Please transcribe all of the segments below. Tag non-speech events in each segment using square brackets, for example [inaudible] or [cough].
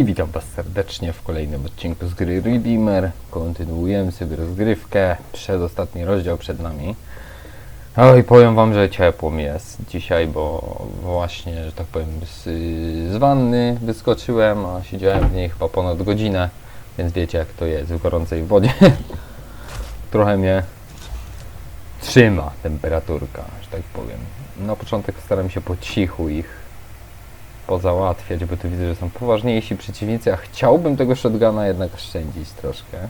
I witam Was serdecznie w kolejnym odcinku z gry Redeemer. Kontynuujemy sobie rozgrywkę. Przedostatni rozdział przed nami. Oj, powiem Wam, że ciepło mi jest dzisiaj, bo właśnie, że tak powiem, z, z wanny wyskoczyłem, a siedziałem w niej chyba ponad godzinę, więc wiecie jak to jest w gorącej wodzie. [laughs] Trochę mnie trzyma temperaturka, że tak powiem. Na początek staram się po cichu ich pozałatwiać, bo tu widzę, że są poważniejsi przeciwnicy, a chciałbym tego shotguna jednak szczędzić troszkę.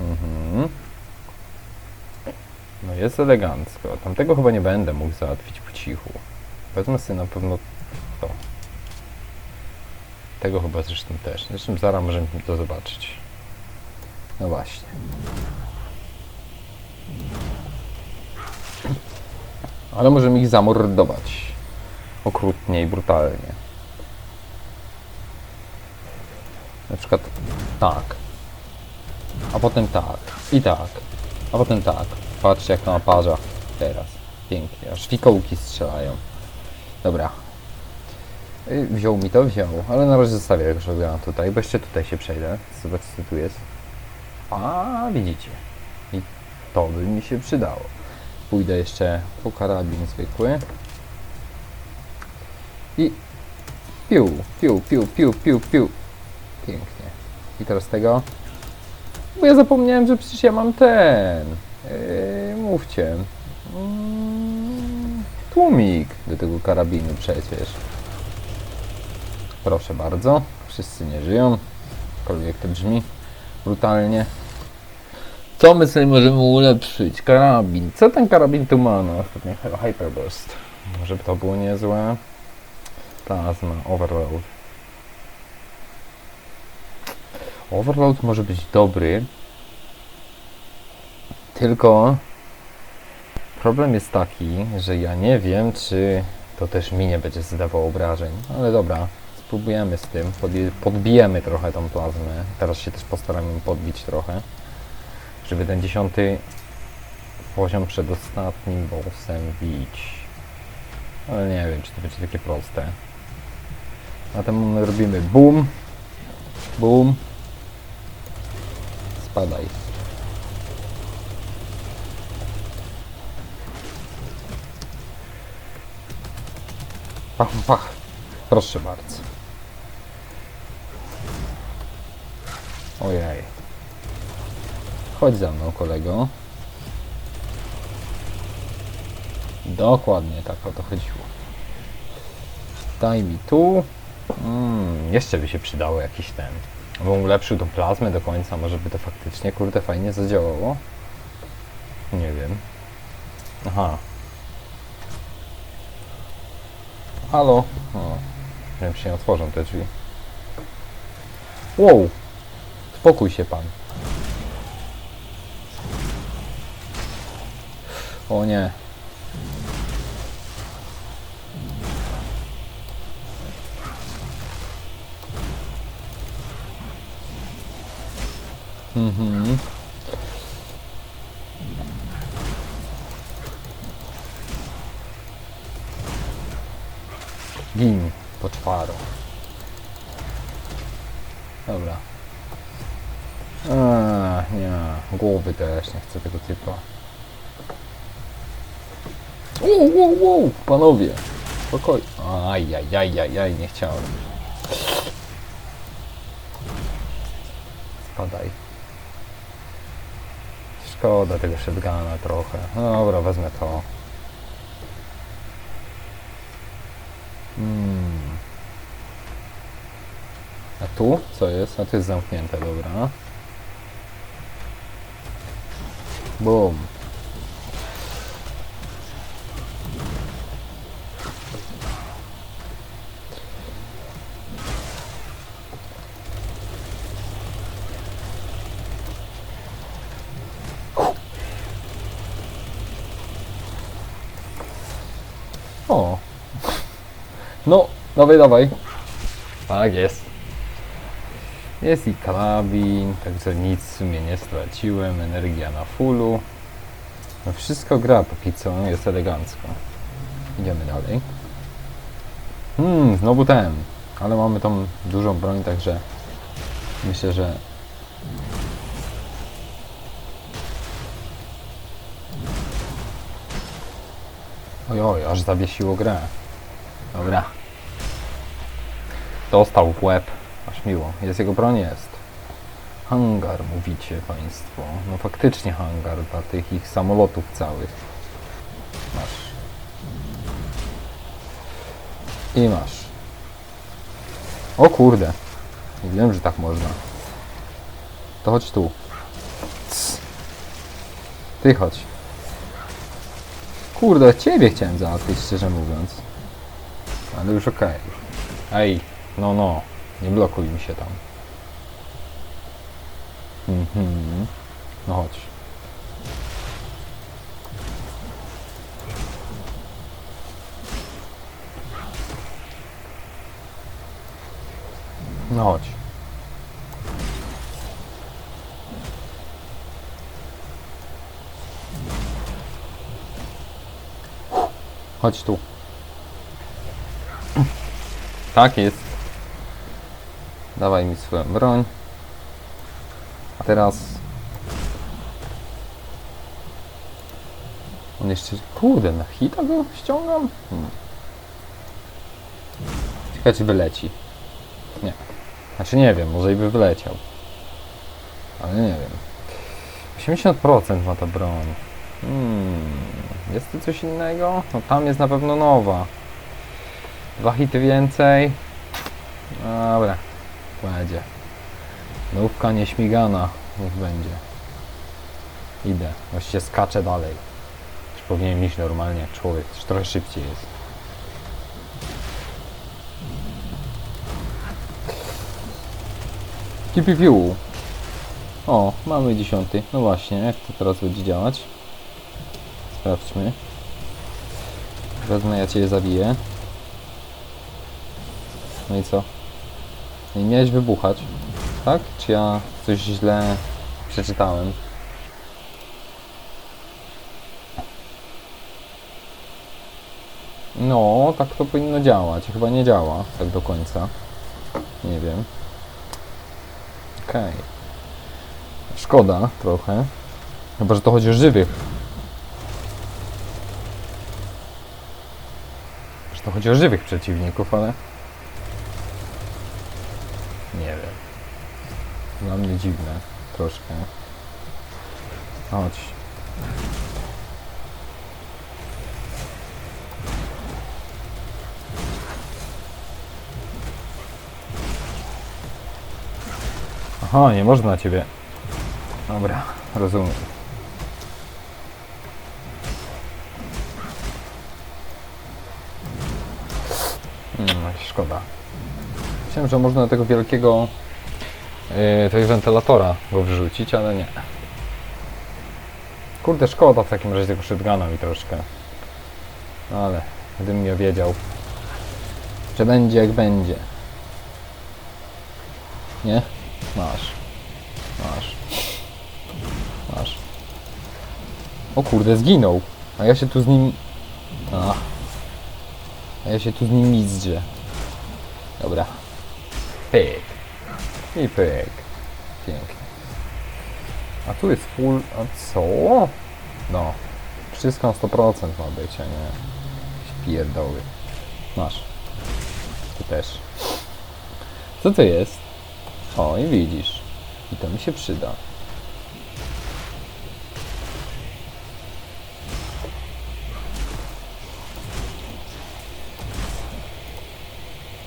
Mhm. No jest elegancko. Tamtego chyba nie będę mógł załatwić po cichu. Wezmę sobie na pewno to. Tego chyba zresztą też. Zresztą zaraz możemy to zobaczyć. No właśnie. Ale możemy ich zamordować. Okrutnie i brutalnie. Na przykład tak. A potem tak. I tak. A potem tak. Patrzcie jak to naparza. Teraz. Pięknie. Aż fikołki strzelają. Dobra. Y, Wziął mi to? Wziął. Ale na razie zostawię tego shotguna tutaj, bo jeszcze tutaj się przejdę. Zobacz co tu jest. A widzicie. I to by mi się przydało. Pójdę jeszcze po karabin zwykły. I piu, piu, piu, piu, piu, piu. Pięknie. I teraz tego. Bo ja zapomniałem, że przecież ja mam ten. Yy, mówcie. Mm, tłumik do tego karabinu przecież. Proszę bardzo. Wszyscy nie żyją. Jakkolwiek to brzmi brutalnie. Co my sobie możemy ulepszyć? Karabin. Co ten karabin tu ma? No, ostatnio hy- Hyperburst. Może by to było niezłe. Plasma, Overload. Overload może być dobry. Tylko problem jest taki, że ja nie wiem, czy to też mi nie będzie zadawało obrażeń. Ale dobra, spróbujemy z tym. Podbijemy trochę tą plazmę. Teraz się też postaram ją podbić trochę żeby ten dziesiąty poziom przed ostatnim bossem bić. Ale nie wiem, czy to będzie takie proste. Zatem my robimy boom, boom, spadaj. Pach, pach. Proszę bardzo. Ojej. Chodź za mną, kolego. Dokładnie tak o to chodziło. Daj mi tu. Mm, jeszcze by się przydało jakiś ten. Bym ulepszył tą plazmę do końca, może by to faktycznie, kurde, fajnie zadziałało. Nie wiem. Aha. Halo? O, wiem, się otworzą te drzwi. Wow! Spokój się pan. O nie. Mhm. Gin, poczwaro. Dobra. A, nie, głowy też, nie chcę tego typa. Wow, wow, wow, panowie. Spokoj. Aj, aj, aj, aj, aj, nie chciałem. Spadaj. Szkoda tego shotguna trochę. No dobra, wezmę to. Hmm. A tu? Co jest? A tu jest zamknięte, dobra. Boom. O. No, dawaj, dawaj. Tak jest. Jest i karabin, także nic w sumie nie straciłem. Energia na fullu. No wszystko gra póki co, jest elegancko. Idziemy dalej. Hmm, znowu ten. Ale mamy tą dużą broń, także myślę, że Oj, oj, aż zawiesiło grę. Dobra. Dostał w łeb. Aż miło. Jest jego broń? Jest. Hangar, mówicie Państwo. No faktycznie hangar dla tych ich samolotów całych. Masz. I masz. O kurde. Nie wiem, że tak można. To chodź tu. Ty chodź. Kurde, ciebie chciałem załatwić, szczerze mówiąc. Ale już okej. Ej, no no, nie blokuj mi się tam. Mhm. No chodź. No chodź. Chodź tu. Tak jest. Dawaj mi swoją broń. A teraz... On jeszcze... Kurde, na hita go ściągam? Hmm. Czy wyleci. Nie. Znaczy nie wiem, może i by wyleciał. Ale nie wiem. 80% ma ta broń. Hmm. Jest tu coś innego? No tam jest na pewno nowa. Dwa hity więcej. Dobra. Będzie. Nówka nieśmigana. Niech będzie. Idę. Właściwie skaczę dalej. Już powinienem iść normalnie jak człowiek. Już trochę szybciej jest. Kipipiu. O, mamy dziesiąty. No właśnie, jak to teraz będzie działać? Sprawdźmy. Wezmę, ja cię zabiję. No i co? Nie miałeś wybuchać, tak? Czy ja coś źle przeczytałem? No, tak to powinno działać. Chyba nie działa tak do końca. Nie wiem. Okej. Szkoda trochę. Chyba, że to chodzi o żywych. Że to chodzi o żywych przeciwników, ale... Nie wiem. Dla mnie dziwne. Troszkę. Chodź. Aha, nie można ciebie. Dobra, rozumiem. Hmm, szkoda. Myślałem, że można tego wielkiego tego wentylatora go wrzucić, ale nie. Kurde, szkoda w takim razie tego shotguna mi troszkę. No ale gdybym nie wiedział, że będzie jak będzie. Nie? Masz. Masz. Masz. O kurde, zginął. A ja się tu z nim... A ja się tu z nim mizdrzę. Dobra. Pyk. I pyk. Pięknie. A tu jest full... A co? No. Wszystko na 100% ma być, a nie... Pierdoły. Masz. Ty też. Co to jest? O, i widzisz. I to mi się przyda.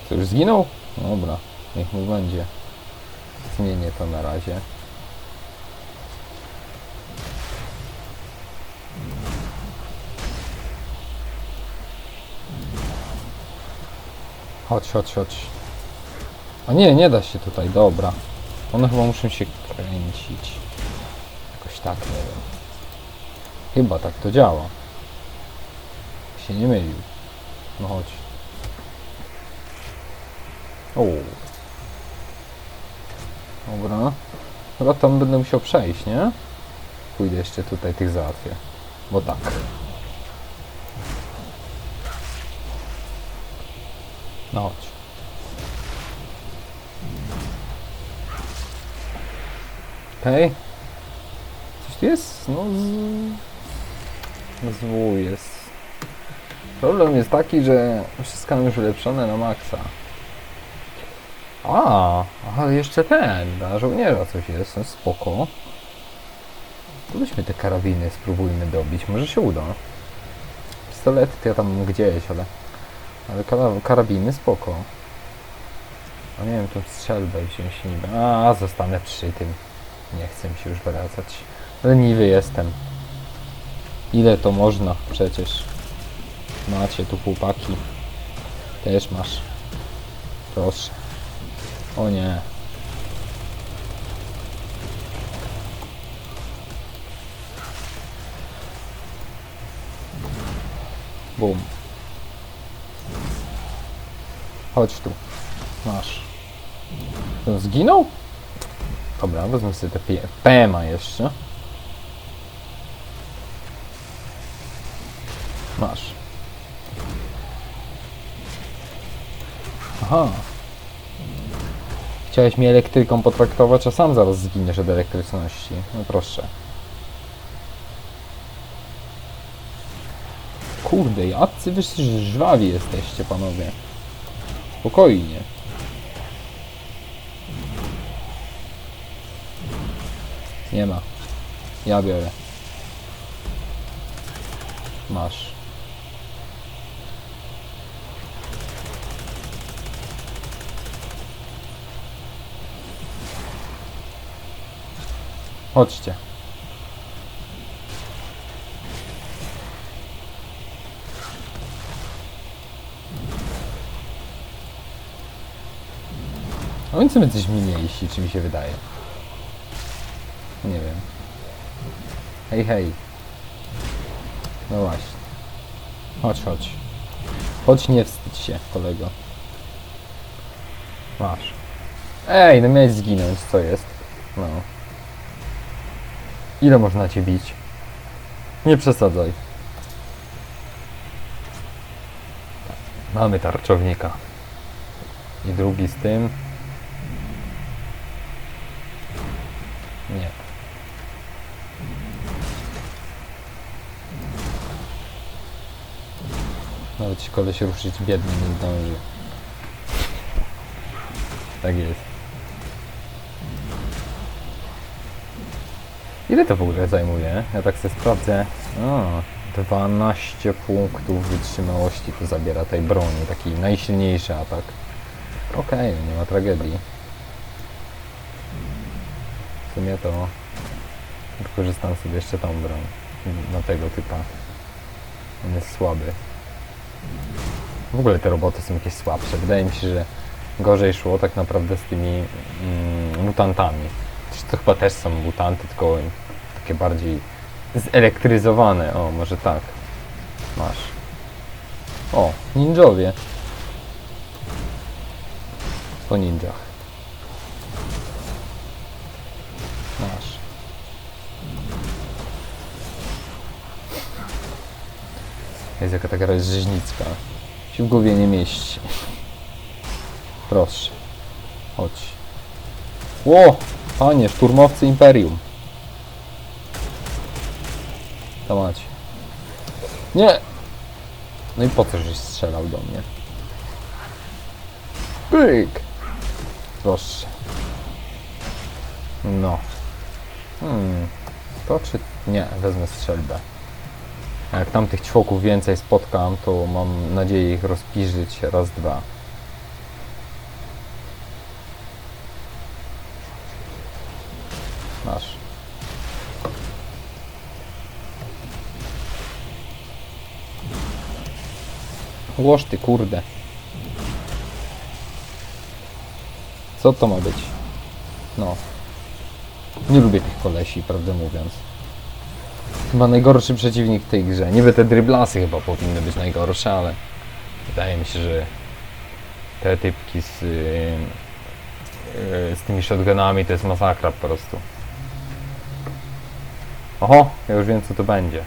Co, już zginął? Dobra, niech mu będzie. Zmienię to na razie. Chodź, chodź, chodź. A nie, nie da się tutaj, dobra. One chyba muszą się kręcić. Jakoś tak, nie wiem. Chyba tak to działa. Się nie mylił. No chodź. O. Dobra. Chyba tam będę musiał przejść, nie? Pójdę jeszcze tutaj tych załatwię. Bo tak. No chodź. Okej. Coś tu jest? No z... Zwój jest. Problem jest taki, że wszystko mam już ulepszone na maksa. A, ale jeszcze ten, dla żołnierza coś jest, no spoko. To weźmy te karabiny, spróbujmy dobić, może się uda. Pistolety to ja tam gdzieś, ale... Ale kara- karabiny spoko. A nie wiem, tą strzelbę wziąć niby. A, zostanę przy tym. Nie chcę mi się już wracać. Leniwy jestem. Ile to można przecież? Macie tu chłopaki. Też masz. Proszę. O nie. Bum. Chodź tu. Masz. To zginął? Dobra, wezmę sobie te PMA jeszcze. Masz. Aha. Chciałeś mnie elektryką potraktować, a sam zaraz zginiesz od elektryczności. No proszę. Kurde, jadcy wy żwawi jesteście, panowie. Spokojnie. Nie ma. Ja biorę. Masz. Chodźcie. A oni są jacyś mniejsi, czy mi się wydaje. Nie wiem. Hej, hej. No właśnie. Chodź, chodź. Chodź, nie wstydź się, kolego. Masz. Ej, no miałeś zginąć, co jest? No. Ile można cię bić? Nie przesadzaj. Mamy tarczownika. I drugi z tym. Nie. Nawet ci koleś ruszyć biedny nie zdąży. Tak jest. Ile to w ogóle zajmuje? Ja tak sobie sprawdzę. O, 12 punktów wytrzymałości to zabiera tej broni. Taki najsilniejszy atak. Okej, nie ma tragedii. W sumie to wykorzystam sobie jeszcze tą broń. Na tego typa. On jest słaby. W ogóle te roboty są jakieś słabsze. Wydaje mi się, że gorzej szło tak naprawdę z tymi mm, mutantami. To chyba też są mutanty, tylko takie bardziej zelektryzowane. O, może tak. Masz. O, ninjowie. Po ninjach. Masz. Jest jaka taka rzeźnicka. Się w głowie nie mieści. Proszę. Chodź. Ło! Panie, szturmowcy Imperium. To. Nie! No i po co żeś strzelał do mnie? Pyk! Proszę. No. Hmm. To czy... Nie, wezmę strzelbę. Jak tam tych ćwoków więcej spotkam, to mam nadzieję ich rozpiżyć raz, dwa. Masz. Łoż ty, kurde. Co to ma być? No. Nie lubię tych kolesi, prawdę mówiąc. Chyba najgorszy przeciwnik w tej grze. Niby te dryblasy chyba powinny być najgorsze, ale wydaje mi się, że te typki z, yy, z tymi shotgunami to jest masakra po prostu. Oho, ja już wiem co to będzie.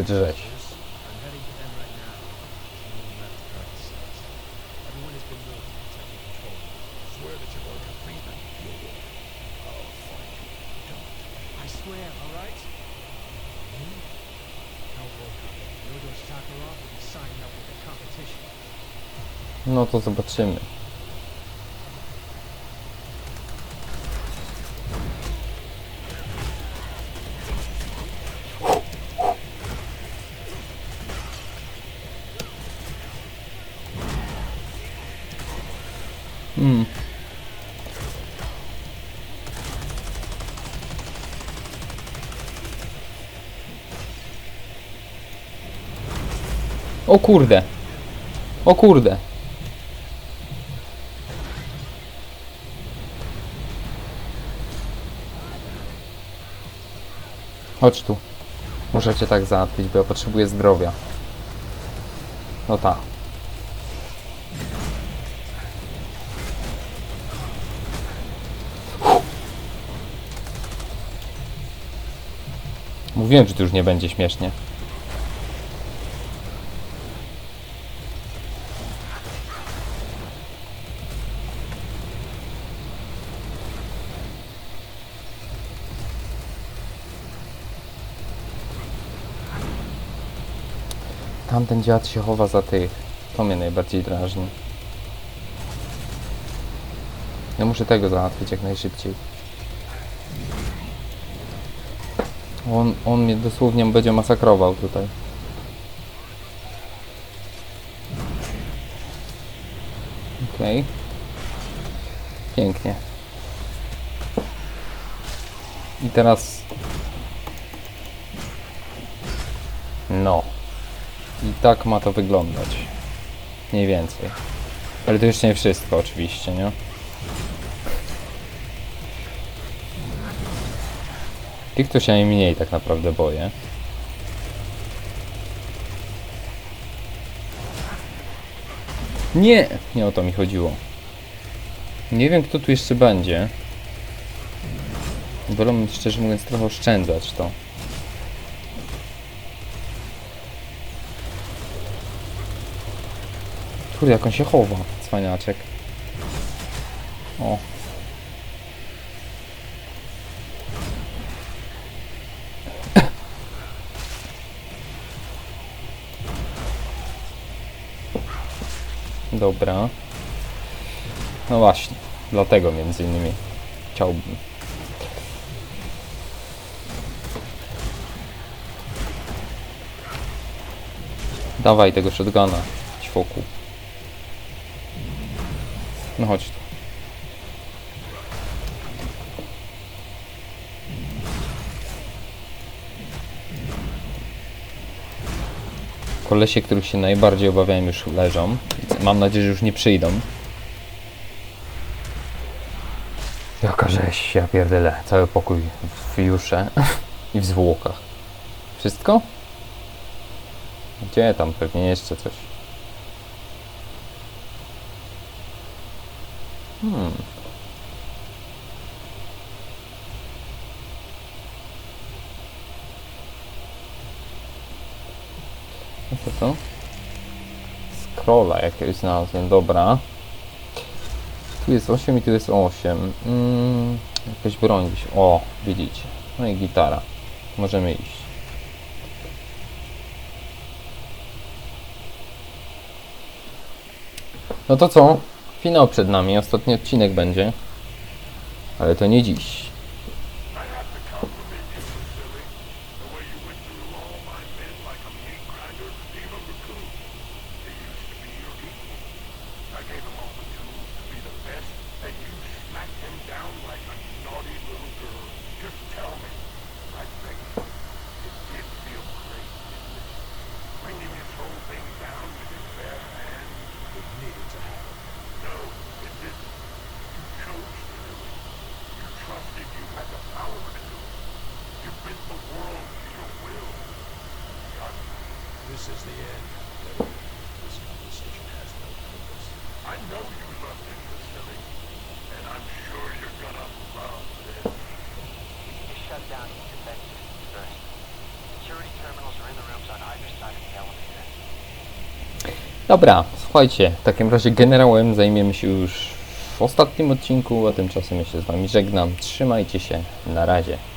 The competition. No to zobaczymy. O kurde. O kurde. Chodź tu. Muszę cię tak załatwić, bo ja potrzebuję zdrowia. No tak. Mówiłem, że to już nie będzie śmiesznie. Tamten dziad się chowa za tych. To mnie najbardziej drażni. Ja muszę tego załatwić jak najszybciej. On, on mnie dosłownie będzie masakrował tutaj. Okej. Pięknie. I teraz... No. Tak ma to wyglądać. Mniej więcej. Ale to jeszcze nie wszystko oczywiście, nie? Tych to się najmniej tak naprawdę boję. Nie! Nie o to mi chodziło. Nie wiem kto tu jeszcze będzie. Wolę szczerze mówiąc trochę oszczędzać to. Kurde, jak on się chowa, cwaniaczek. O. Dobra. No właśnie, dlatego między innymi chciałbym. Dawaj tego shotguna, No chodź. Kolesie, których się najbardziej obawiałem już leżą. Mam nadzieję, że już nie przyjdą. Jaka rzeź, ja pierdolę. Cały pokój w jusze i w zwłokach. Wszystko? Gdzie tam? Pewnie jeszcze coś. Hmm. No to co? Scrolla jakiegoś znalazłem, dobra. Tu jest 8 i tu jest 8. Mm, jakaś broń gdzieś. O, widzicie. No i gitara. Możemy iść. No to co? Finał przed nami, ostatni odcinek będzie. Ale to nie dziś. Dobra, słuchajcie, w takim razie generałem zajmiemy się już w ostatnim odcinku, a tymczasem ja się z wami żegnam. Trzymajcie się, na razie.